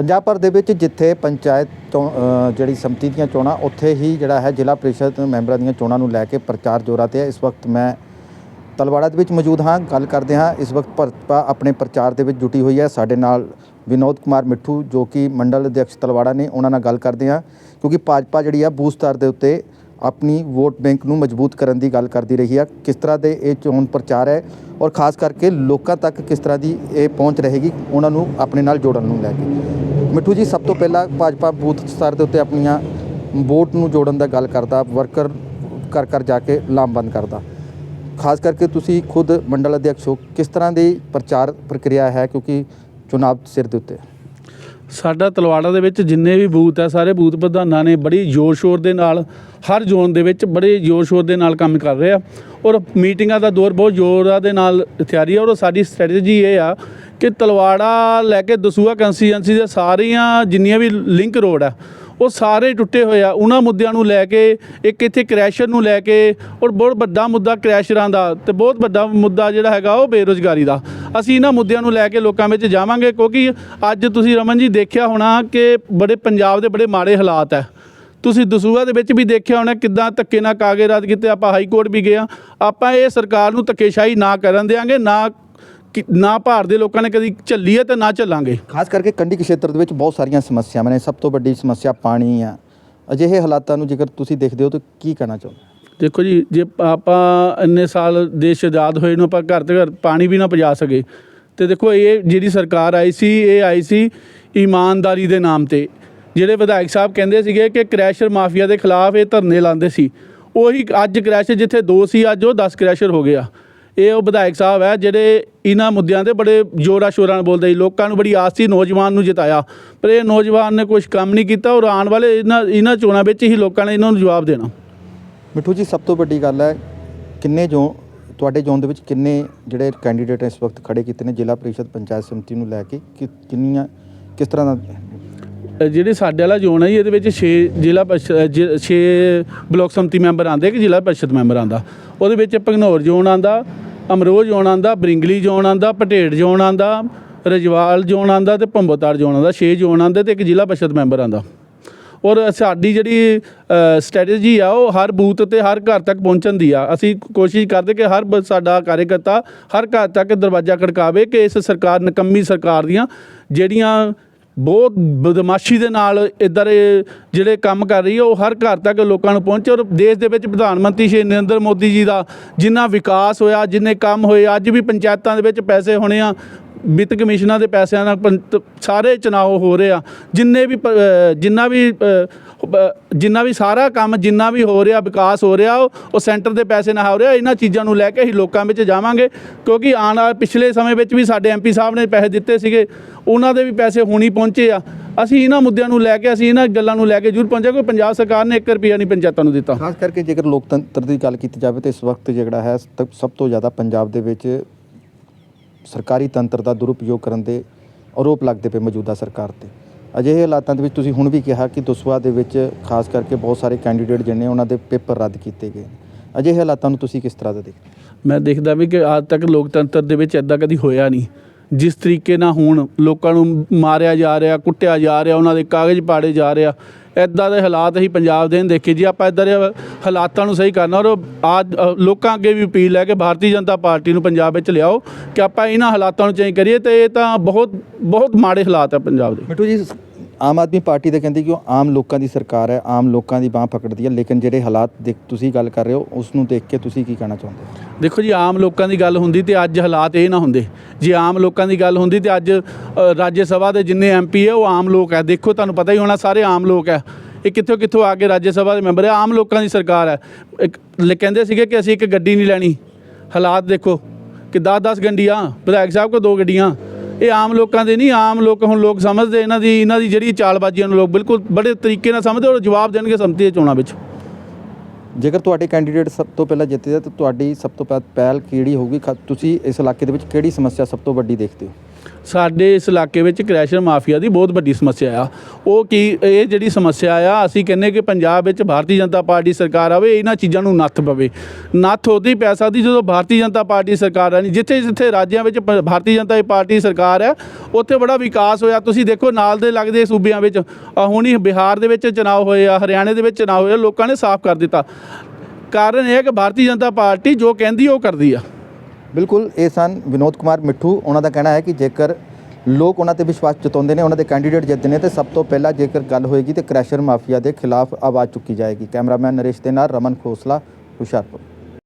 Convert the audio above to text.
ਪੰਜਾਬ ਭਰ ਦੇ ਵਿੱਚ ਜਿੱਥੇ ਪੰਚਾਇਤ ਤੋਂ ਜਿਹੜੀ ਸੰਮਤੀ ਦੀਆਂ ਚੋਣਾਂ, ਉੱਥੇ ਹੀ ਜਿਹੜਾ ਹੈ ਜ਼ਿਲ੍ਹਾ ਪ੍ਰੀਸ਼ਦ ਮੈਂਬਰਾਂ ਦੀਆਂ ਚੋਣਾਂ ਨੂੰ ਲੈ ਕੇ ਪ੍ਰਚਾਰ ਜ਼ੋਰਾਂ ਤੇ ਹੈ। ਇਸ ਵਕਤ ਮੈਂ ਤਲਵਾੜਾ ਦੇ ਵਿੱਚ ਮੌਜੂਦ ਹਾਂ। ਗੱਲ ਕਰਦੇ ਹਾਂ। ਇਸ ਵਕਤ ਭਾਜਪਾ ਆਪਣੇ ਪ੍ਰਚਾਰ ਦੇ ਵਿੱਚ ਜੁਟੀ ਹੋਈ ਹੈ ਸਾਡੇ ਨਾਲ ਵਿਨੋਦ ਕੁਮਾਰ ਮਿੱਠੂ, ਜੋ ਕਿ ਮੰਡਲ ਅਧਿਕਸ਼ ਤਲਵਾੜਾ ਨੇ, ਉਹਨਾਂ ਨਾਲ ਗੱਲ ਕਰਦੇ ਹਾਂ। ਕਿਉਂਕਿ ਭਾਜਪਾ ਜਿਹੜੀ ਆ ਬੂਥ ਦੇ ਉੱਤੇ ਆਪਣੀ ਵੋਟ ਬੈਂਕ ਨੂੰ ਮਜ਼ਬੂਤ ਕਰਨ ਦੀ ਗੱਲ ਕਰਦੀ ਰਹੀ ਆ। ਕਿਸ ਤਰ੍ਹਾਂ ਦੇ ਇਹ ਚੋਣ ਪ੍ਰਚਾਰ ਹੈ ਔਰ ਖਾਸ ਕਰਕੇ ਲੋਕਾਂ ਤੱਕ ਕਿਸ ਤਰ੍ਹਾਂ ਦੀ ਇਹ ਪਹੁੰਚ ਰਹੇਗੀ, ਉਹਨਾਂ ਨੂੰ ਆਪਣੇ ਨਾਲ ਜੋੜਨ ਨੂੰ ਲੈ ਕੇ। ਮਿੱਠੂ ਜੀ, ਸਭ ਤੋਂ ਪਹਿਲਾਂ ਭਾਜਪਾ ਬੂਥ ਸਤਰ ਦੇ ਉੱਤੇ ਆਪਣੀਆਂ ਵੋਟ ਨੂੰ ਜੋੜਨ ਦਾ ਗੱਲ ਕਰਦਾ, ਵਰਕਰ ਘਰ ਘਰ ਜਾ ਕੇ ਲਾਮਬੰਦ ਕਰਦਾ। ਖਾਸ ਕਰਕੇ ਤੁਸੀਂ ਖੁਦ ਮੰਡਲ ਅਧਿਕਸ਼ ਹੋ, ਕਿਸ ਤਰ੍ਹਾਂ ਦੀ ਪ੍ਰਚਾਰ ਪ੍ਰਕਿਰਿਆ ਹੈ ਕਿਉਂਕਿ ਚੁਣਾਵ ਸਿਰ ਦੇ ਉੱਤੇ? ਸਾਡਾ ਤਲਵਾੜਾ ਦੇ ਵਿੱਚ ਜਿੰਨੇ ਵੀ ਬੂਥ ਹੈ ਸਾਰੇ ਬੂਥ ਪ੍ਰਧਾਨਾਂ ਨੇ ਬੜੀ ਜ਼ੋਰ ਸ਼ੋਰ ਦੇ ਨਾਲ, ਹਰ ਜ਼ੋਨ ਦੇ ਵਿੱਚ ਬੜੇ ਜ਼ੋਰ ਸ਼ੋਰ ਦੇ ਨਾਲ ਕੰਮ ਕਰ ਰਹੇ ਆ। ਔਰ ਮੀਟਿੰਗਾਂ ਦਾ ਦੌਰ ਬਹੁਤ ਜ਼ੋਰਾਂ ਦੇ ਨਾਲ ਤਿਆਰੀ ਆ, ਔਰ ਸਾਡੀ ਸਟ੍ਰੈਟਜੀ ਇਹ ਆ ਕਿ ਤਲਵਾੜਾ ਲੈ ਕੇ ਦਸੂਆ ਕੰਸਟੀਚੁਐਂਸੀ ਦੇ ਸਾਰੀਆਂ ਜਿੰਨੀਆਂ ਵੀ ਲਿੰਕ ਰੋਡ ਆ ਉਹ ਸਾਰੇ ਟੁੱਟੇ ਹੋਏ ਆ। ਉਹਨਾਂ ਮੁੱਦਿਆਂ ਨੂੰ ਲੈ ਕੇ, ਇੱਕ ਇੱਥੇ ਕ੍ਰੈਸ਼ਰ ਨੂੰ ਲੈ ਕੇ ਔਰ ਬਹੁਤ ਵੱਡਾ ਮੁੱਦਾ ਕ੍ਰੈਸ਼ਰਾਂ ਦਾ ਤੇ ਬਹੁਤ ਵੱਡਾ ਮੁੱਦਾ ਜਿਹੜਾ ਹੈਗਾ ਉਹ ਬੇਰੁਜ਼ਗਾਰੀ ਦਾ। ਅਸੀਂ ਇਹਨਾਂ ਮੁੱਦਿਆਂ ਨੂੰ ਲੈ ਕੇ ਲੋਕਾਂ ਵਿੱਚ ਜਾਵਾਂਗੇ ਕਿਉਂਕਿ ਅੱਜ ਤੁਸੀਂ ਰਮਨ ਜੀ ਦੇਖਿਆ ਹੋਣਾ ਕਿ ਬੜੇ ਪੰਜਾਬ ਦੇ ਬੜੇ ਮਾੜੇ ਹਾਲਾਤ ਹੈ। ਤੁਸੀਂ ਦਸੂਹਾ ਦੇ ਵਿੱਚ ਵੀ ਦੇਖਿਆ ਹੋਣਾ ਕਿੱਦਾਂ ਧੱਕੇ ਨਾਲ ਕਾਗਜ਼ ਰੱਦ ਕੀਤੇ, ਆਪਾਂ ਹਾਈ ਕੋਰਟ ਵੀ ਗਏ ਆ ਆਪਾਂ ਇਹ ਸਰਕਾਰ ਨੂੰ ਧੱਕੇਸ਼ਾਹੀ ਨਾ ਕਰਨ ਦੇਾਂਗੇ ਨਾ ਕਿ- ਨਾ ਭਾਰ ਦੇ ਲੋਕਾਂ ਨੇ ਕਦੀ ਝੱਲੀ ਹੈ ਤੇ ਨਾ ਝੱਲਾਂਗੇ। ਖਾਸ ਕਰਕੇ ਕੰਢੀ ਖੇਤਰ ਦੇ ਵਿੱਚ ਬਹੁਤ ਸਾਰੀਆਂ ਸਮੱਸਿਆਵਾਂ ਨੇ। ਸਭ ਤੋਂ ਵੱਡੀ ਸਮੱਸਿਆ ਪਾਣੀ ਆ। ਅਜਿਹੇ ਹਾਲਾਤਾਂ ਨੂੰ ਜੇਕਰ ਤੁਸੀਂ ਦੇਖਦੇ ਹੋ ਤਾਂ ਕੀ ਕਹਿਣਾ ਚਾਹੁੰਦੇ ਦੇਖੋ ਜੀ ਜੇ ਆਪਾਂ ਇੰਨੇ ਸਾਲ ਦੇਸ਼ ਆਜ਼ਾਦ ਹੋਏ ਨੂੰ ਆਪਾਂ ਘਰ ਤੇ ਘਰ ਪਾਣੀ ਵੀ ਨਾ ਪਹੁੰਚਾ ਸਕੇ। ਤੇ ਦੇਖੋ ਇਹ ਜਿਹੜੀ ਸਰਕਾਰ ਆਈ ਸੀ ਇਹ ਆਈ ਸੀ ਇਮਾਨਦਾਰੀ ਦੇ ਨਾਮ ਤੇ। ਜਿਹੜੇ ਵਿਧਾਇਕ ਸਾਹਿਬ ਕਹਿੰਦੇ ਸੀਗੇ ਕਿ ਕ੍ਰੈਸ਼ਰ ਮਾਫੀਆ ਦੇ ਖਿਲਾਫ ਇਹ ਧਰਨੇ ਲਾਉਂਦੇ ਸੀ। ਉਹੀ ਅੱਜ ਕ੍ਰੈਸ਼ਰ ਜਿੱਥੇ ਦੋ ਸੀ ਅੱਜ ਉਹ 10 ਕ੍ਰੈਸ਼ਰ ਹੋ ਗਿਆ ਇਹ ਉਹ ਵਿਧਾਇਕ ਸਾਹਿਬ ਹੈ ਜਿਹੜੇ ਇਹਨਾਂ ਮੁੱਦਿਆਂ ਤੇ ਬੜੇ ਜ਼ੋਰਾਂ ਸ਼ੋਰਾਂ ਨਾਲ ਬੋਲਦੇ ਸੀ। ਲੋਕਾਂ ਨੂੰ ਬੜੀ ਆਸ ਸੀ, ਨੌਜਵਾਨ ਨੂੰ ਜਿਤਾਇਆ। ਪਰ ਇਹ ਨੌਜਵਾਨ ਨੇ ਕੁਝ ਕੰਮ ਨਹੀਂ ਕੀਤਾ ਔਰ ਆਉਣ ਵਾਲੇ ਇਹਨਾਂ ਇਹਨਾਂ ਚੋਣਾਂ ਵਿੱਚ ਹੀ ਲੋਕਾਂ ਨੇ ਇਹਨਾਂ ਨੂੰ ਜਵਾਬ ਦੇਣਾ। ਮਿੱਠੂ ਜੀ, ਸਭ ਤੋਂ ਵੱਡੀ ਗੱਲ ਹੈ, ਕਿੰਨੇ ਜੋ, ਤੁਹਾਡੇ ਜ਼ੋਨ ਦੇ ਵਿੱਚ ਕਿੰਨੇ ਜਿਹੜੇ ਕੈਂਡੀਡੇਟ ਇਸ ਵਕਤ ਖੜੇ ਕੀਤੇ ਨੇ? ਜ਼ਿਲ੍ਹਾ ਪ੍ਰੀਸ਼ਦ, ਪੰਚਾਇਤ ਸਮਿਤੀ ਨੂੰ ਲੈ ਕੇ ਕਿ ਕਿੰਨੀਆਂ, ਕਿਸ ਤਰ੍ਹਾਂ ਦਾ ਜਿਹੜੇ ਸਾਡੇ ਵਾਲਾ ਜ਼ੋਨ ਹੈ ਜੀ, ਇਹਦੇ ਵਿੱਚ 6 ਜ਼ਿਲ੍ਹਾ ਪਰਿਸ਼ਦ 6 ਬਲਾਕ ਸੰਮਤੀ ਮੈਂਬਰ ਆਂਦੇ ਕਿ ਜ਼ਿਲ੍ਹਾ ਪਰਿਸ਼ਦ ਮੈਂਬਰ ਆਂਦਾ ਉਹਦੇ ਵਿੱਚ ਭਗਨੌਰ ਜ਼ੋਨ ਆਂਦਾ ਅਮਰੋਹ ਜ਼ੋਨ ਆਂਦਾ ਬਰਿੰਗਲੀ ਜ਼ੋਨ ਆਂਦਾ ਪਟੇੜ ਜ਼ੋਨ ਆਂਦਾ ਰਜਵਾਲ ਜ਼ੋਨ ਆਂਦਾ ਤੇ ਭੰਬੋਤਾਰ ਜ਼ੋਨ ਆਂਦਾ 6 ਜ਼ੋਨ ਆਂਦੇ ਤੇ ਇੱਕ ਜ਼ਿਲ੍ਹਾ ਪਰਿਸ਼ਦ ਮੈਂਬਰ ਆਂਦਾ ਔਰ ਸਾਡੀ ਜਿਹੜੀ ਸਟ੍ਰੈਟਜੀ ਆ, ਉਹ ਹਰ ਬੂਥ ਤੇ ਹਰ ਘਰ ਤੱਕ ਪਹੁੰਚਣ ਦੀ ਆ। ਅਸੀਂ ਕੋਸ਼ਿਸ਼ ਕਰਦੇ ਕਿ ਹਰ ਬ- ਸਾਡਾ ਕਾਰਜਕਰਤਾ ਹਰ ਘਰ ਤੱਕ ਦਰਵਾਜ਼ਾ ਖੜਕਾਵੇ ਕਿ ਇਸ ਸਰਕਾਰ, ਨਕੰਮੀ ਸਰਕਾਰ ਦੀਆਂ ਜਿਹੜੀਆਂ ਬਹੁਤ ਬਦਮਾਸ਼ੀ ਦੇ ਨਾਲ ਇੱਧਰ ਇਹ ਜਿਹੜੇ ਕੰਮ ਕਰ ਰਹੀ ਹੈ, ਉਹ ਹਰ ਘਰ ਤੱਕ ਲੋਕਾਂ ਨੂੰ ਪਹੁੰਚੇ ਔਰ ਦੇਸ਼ ਦੇ ਵਿੱਚ ਪ੍ਰਧਾਨ ਮੰਤਰੀ ਸ਼੍ਰੀ ਨਰਿੰਦਰ ਮੋਦੀ ਜੀ ਦਾ ਜਿੰਨਾ ਵਿਕਾਸ ਹੋਇਆ, ਜਿੰਨੇ ਕੰਮ ਹੋਏ, ਅੱਜ ਵੀ ਪੰਚਾਇਤਾਂ ਦੇ ਵਿੱਚ ਪੈਸੇ ਹੋਣੇ ਆ, ਵਿੱਤ ਕਮਿਸ਼ਨਾਂ ਦੇ ਪੈਸਿਆਂ ਨਾਲ ਪੰਤ- ਸਾਰੇ ਚੁਣਾਵ ਹੋ ਰਹੇ ਆ, ਜਿੰਨੇ ਵੀ ਪ- ਜਿੰਨਾ ਵੀ ਜਿੰਨਾ ਵੀ ਸਾਰਾ ਕੰਮ, ਜਿੰਨਾ ਵੀ ਹੋ ਰਿਹਾ, ਵਿਕਾਸ ਹੋ ਰਿਹਾ, ਉਹ ਉਹ ਸੈਂਟਰ ਦੇ ਪੈਸੇ ਨਾਲ ਹੋ ਰਿਹਾ। ਇਹਨਾਂ ਚੀਜ਼ਾਂ ਨੂੰ ਲੈ ਕੇ ਅਸੀਂ ਲੋਕਾਂ ਵਿੱਚ ਜਾਵਾਂਗੇ। ਕਿਉਂਕਿ ਆਉਣ ਵਾਲੇ ਪਿਛਲੇ ਸਮੇਂ ਵਿੱਚ ਵੀ ਸਾਡੇ ਐਮਪੀ ਸਾਹਿਬ ਨੇ ਪੈਸੇ ਦਿੱਤੇ ਸੀਗੇ। ਉਹਨਾਂ ਦੇ ਵੀ ਪੈਸੇ ਹੁਣੀ ਪਹੁੰਚੇ ਆ। ਅਸੀਂ ਇਹਨਾਂ ਮੁੱਦਿਆਂ ਨੂੰ ਲੈ ਕੇ, ਅਸੀਂ ਇਹਨਾਂ ਗੱਲਾਂ ਨੂੰ ਲੈ ਕੇ ਜ਼ਰੂਰ ਪਹੁੰਚਿਆ। ਕੋਈ ਪੰਜਾਬ ਸਰਕਾਰ ਨੇ 1 ਰੁਪਿਆ ਨਹੀਂ ਪੰਚਾਇਤਾਂ ਨੂੰ ਦਿੱਤਾ। ਖਾਸ ਕਰਕੇ ਜੇਕਰ ਲੋਕਤੰਤਰ ਦੀ ਗੱਲ ਕੀਤੀ ਜਾਵੇ ਤਾਂ ਇਸ ਵਕਤ ਜਿਹੜਾ ਹੈ ਸ- ਸਭ ਤੋਂ ਜ਼ਿਆਦਾ ਪੰਜਾਬ ਦੇ ਵਿੱਚ ਸਰਕਾਰੀ ਤੰਤਰ ਦਾ ਦੁਰਉਪਯੋਗ ਕਰਨ ਦੇ ਆਰੋਪ ਲੱਗਦੇ ਪਏ ਮੌਜੂਦਾ ਸਰਕਾਰ ਤੇ। ਅਜਿਹੇ ਹਾਲਾਤਾਂ ਦੇ ਵਿੱਚ ਤੁਸੀਂ ਹੁਣ ਵੀ ਕਿਹਾ ਕਿ ਦਸਵਾ ਦੇ ਵਿੱਚ ਖਾਸ ਕਰਕੇ ਬਹੁਤ ਸਾਰੇ ਕੈਂਡੀਡੇਟ ਜਿਹਨੇ ਉਹਨਾਂ ਦੇ ਪੇਪਰ ਰੱਦ ਕੀਤੇ ਗਏ ਅਜਿਹੇ ਹਾਲਾਤਾਂ ਨੂੰ ਤੁਸੀਂ ਕਿਸ ਤਰ੍ਹਾਂ ਦਾ ਦੇਖਦੇ ਮੈਂ ਦੇਖਦਾ ਵੀ ਕਿ ਅੱਜ ਤੱਕ ਲੋਕਤੰਤਰ ਦੇ ਵਿੱਚ ਇਦਾਂ ਕਦੀ ਹੋਇਆ ਨਹੀਂ। ਜਿਸ ਤਰੀਕੇ ਨਾਲ ਹੁਣ ਲੋਕਾਂ ਨੂੰ ਮਾਰਿਆ ਜਾ ਰਿਹਾ, ਕੁੱਟਿਆ ਜਾ ਰਿਹਾ, ਉਹਨਾਂ ਦੇ ਕਾਗਜ਼ ਪਾੜੇ ਜਾ ਰਿਹਾ ਇਦਾਂ ਦੇ ਹਾਲਾਤ ਅਸੀਂ ਪੰਜਾਬ ਦੇ ਨੇ ਦੇਖੇ ਜੀ। ਆਪਾਂ ਇਦਾਂ ਦੇ ਹਾਲਾਤਾਂ ਨੂੰ ਸਹੀ ਕਰਨਾ ਔਰ ਆ ਲੋਕਾਂ ਅੱਗੇ ਵੀ ਅਪੀਲ ਹੈ ਕਿ ਭਾਰਤੀ ਜਨਤਾ ਪਾਰਟੀ ਨੂੰ ਪੰਜਾਬ ਵਿੱਚ ਲਿਆਓ ਕਿ ਆਪਾਂ ਇਹਨਾਂ ਹਾਲਾਤਾਂ ਨੂੰ ਚੇਂਜ ਕਰੀਏ ਤੇ ਇਹ ਤਾਂ ਬਹੁਤ ਬਹੁਤ ਮਾੜੇ ਹਾਲਾਤ ਹੈ ਪੰਜਾਬ ਦੇ। ਮਿੱਠੂ ਜੀ ਆਮ ਆਦਮੀ ਪਾਰਟੀ ਤਾਂ ਕਹਿੰਦੇ ਕਿ ਉਹ ਆਮ ਲੋਕਾਂ ਦੀ ਸਰਕਾਰ ਹੈ, ਆਮ ਲੋਕਾਂ ਦੀ ਬਾਹ ਪਕੜਦੀ ਹੈ, ਲੇਕਿਨ ਜਿਹੜੇ ਹਾਲਾਤ ਦੇਖ ਤੁਸੀਂ ਗੱਲ ਕਰ ਰਹੇ ਹੋ ਉਸ ਨੂੰ ਦੇਖ ਕੇ ਤੁਸੀਂ ਕੀ ਕਹਿਣਾ ਚਾਹੁੰਦੇ ਹੋ? ਦੇਖੋ ਜੀ, ਆਮ ਲੋਕਾਂ ਦੀ ਗੱਲ ਹੁੰਦੀ ਤੇ ਅੱਜ ਹਾਲਾਤ ਇਹ ਨਾ ਹੁੰਦੇ। ਜੇ ਆਮ ਲੋਕਾਂ ਦੀ ਗੱਲ ਹੁੰਦੀ ਤੇ ਅੱਜ ਰਾਜ ਸਭਾ ਦੇ ਜਿੰਨੇ ਐਮਪੀ ਹੈ, ਉਹ ਆਮ ਲੋਕ ਹੈ। ਦੇਖੋ, ਤੁਹਾਨੂੰ ਪਤਾ ਹੀ ਹੋਣਾ ਸਾਰੇ ਆਮ ਲੋਕ ਹੈ। ਇਹ ਕਿੱਥੋਂ ਕਿੱਥੋਂ ਆ ਕੇ ਰਾਜ ਸਭਾ ਦੇ ਮੈਂਬਰ ਹੈ? ਆਮ ਲੋਕਾਂ ਦੀ ਸਰਕਾਰ ਹੈ। ਇੱਕ ਕਹਿੰਦੇ ਸੀਗੇ ਕਿ ਅਸੀਂ ਇੱਕ ਗੱਡੀ ਨਹੀਂ ਲੈਣੀ। ਹਾਲਾਤ ਦੇਖੋ, ਕਿ 10-10 ਗੱਡੀਆਂ, ਵਿਧਾਇਕ ਸਾਹਿਬ ਕੋ ਦੋ ਗੱਡੀਆਂ। ਇਹ ਆਮ ਲੋਕਾਂ ਦੇ ਨਹੀਂ, ਆਮ ਲੋਕ ਹੁਣ ਲੋਕ ਸਮਝਦੇ ਇਹਨਾਂ ਦੀ ਇਹਨਾਂ ਦੀ ਜਿਹੜੀ ਚਾਲਬਾਜ਼ੀਆਂ ਨੂੰ ਲੋਕ ਬਿਲਕੁਲ ਬੜੇ ਤਰੀਕੇ ਨਾਲ ਸਮਝਦੇ ਔਰ ਜਵਾਬ ਦੇਣਗੇ ਸੰਮਤੀ ਦੇ ਚੋਣਾਂ ਵਿੱਚ। ਜੇਕਰ ਤੁਹਾਡੇ ਕੈਂਡੀਡੇਟ ਸਭ ਤੋਂ ਪਹਿਲਾਂ ਜਿੱਤਦੇ ਆ, ਤਾਂ ਤੁਹਾਡੀ ਸਭ ਤੋਂ ਪਹਿ- ਪਹਿਲ ਕਿਹੜੀ ਹੋਊਗੀ? ਖ- ਤੁਸੀਂ ਇਸ ਇਲਾਕੇ ਦੇ ਵਿੱਚ ਕਿਹੜੀ ਸਮੱਸਿਆ ਸਭ ਤੋਂ ਵੱਡੀ ਦੇਖਦੇ ਹੋ? ਸਾਡੇ ਇਸ ਇਲਾਕੇ ਵਿੱਚ ਕ੍ਰੈਸ਼ਰ ਮਾਫੀਆ ਦੀ ਬਹੁਤ ਵੱਡੀ ਸਮੱਸਿਆ ਆ। ਉਹ ਕੀ, ਇਹ ਜਿਹੜੀ ਸਮੱਸਿਆ ਆ, ਅਸੀਂ ਕਹਿੰਨੇ ਕਿ ਪੰਜਾਬ ਵਿੱਚ ਭਾਰਤੀ ਜਨਤਾ ਪਾਰਟੀ ਸਰਕਾਰ ਆਵੇ, ਇਹਨਾਂ ਚੀਜ਼ਾਂ ਨੂੰ ਨੱਥ ਪਵੇ। ਨੱਥ ਉਹਦੀ ਪੈ ਸਕਦੀ ਜਦੋਂ ਭਾਰਤੀ ਜਨਤਾ ਪਾਰਟੀ ਸਰਕਾਰ ਆ ਜਿੱਥੇ ਜਿੱਥੇ ਰਾਜਾਂ ਵਿੱਚ ਭਾਰਤੀ ਜਨਤਾ ਪਾਰਟੀ ਸਰਕਾਰ ਹੈ ਉੱਥੇ ਬੜਾ ਵਿਕਾਸ ਹੋਇਆ। ਤੁਸੀਂ ਦੇਖੋ ਨਾਲ ਦੇ ਲੱਗਦੇ ਸੂਬਿਆਂ ਵਿੱਚ ਹੁਣ ਹੀ ਬਿਹਾਰ ਦੇ ਵਿੱਚ ਚੁਣਾਵ ਹੋਏ ਆ, ਹਰਿਆਣੇ ਦੇ ਵਿੱਚ ਚੁਣਾਵ ਹੋਏ ਆ, ਲੋਕਾਂ ਨੇ ਸਾਫ਼ ਕਰ ਦਿੱਤਾ। ਕਾਰਨ ਇਹ ਹੈ ਕਿ ਭਾਰਤੀ ਜਨਤਾ ਪਾਰਟੀ ਜੋ ਕਹਿੰਦੀ ਉਹ ਕਰਦੀ ਆ। ਬਿਲਕੁਲ, ਇਹ ਸਨ ਵਿਨੋਦ ਕੁਮਾਰ ਮਿੱਠੂ। ਉਹਨਾਂ ਦਾ ਕਹਿਣਾ ਹੈ ਕਿ ਜੇਕਰ ਲੋਕ ਉਹਨਾਂ ਤੇ ਵਿਸ਼ਵਾਸ ਜਤਾਉਂਦੇ ਨੇ, ਉਹਨਾਂ ਦੇ ਕੈਂਡੀਡੇਟ ਜਿੱਤਦੇ ਨੇ, ਤੇ ਸਭ ਤੋਂ ਪਹਿਲਾਂ ਜੇਕਰ ਗੱਲ ਹੋਏਗੀ ਤੇ ਕ੍ਰੈਸ਼ਰ ਮਾਫੀਆ ਦੇ ਖਿਲਾਫ ਆਵਾਜ਼ ਚੁੱਕੀ ਜਾਏਗੀ। ਕੈਮਰਾਮੈਨ ਨਰੇਸ਼ ਦੇ ਨਾਲ ਰਮਨ ਖੋਸਲਾ, ਹੁਸ਼ਿਆਰਪੁਰ।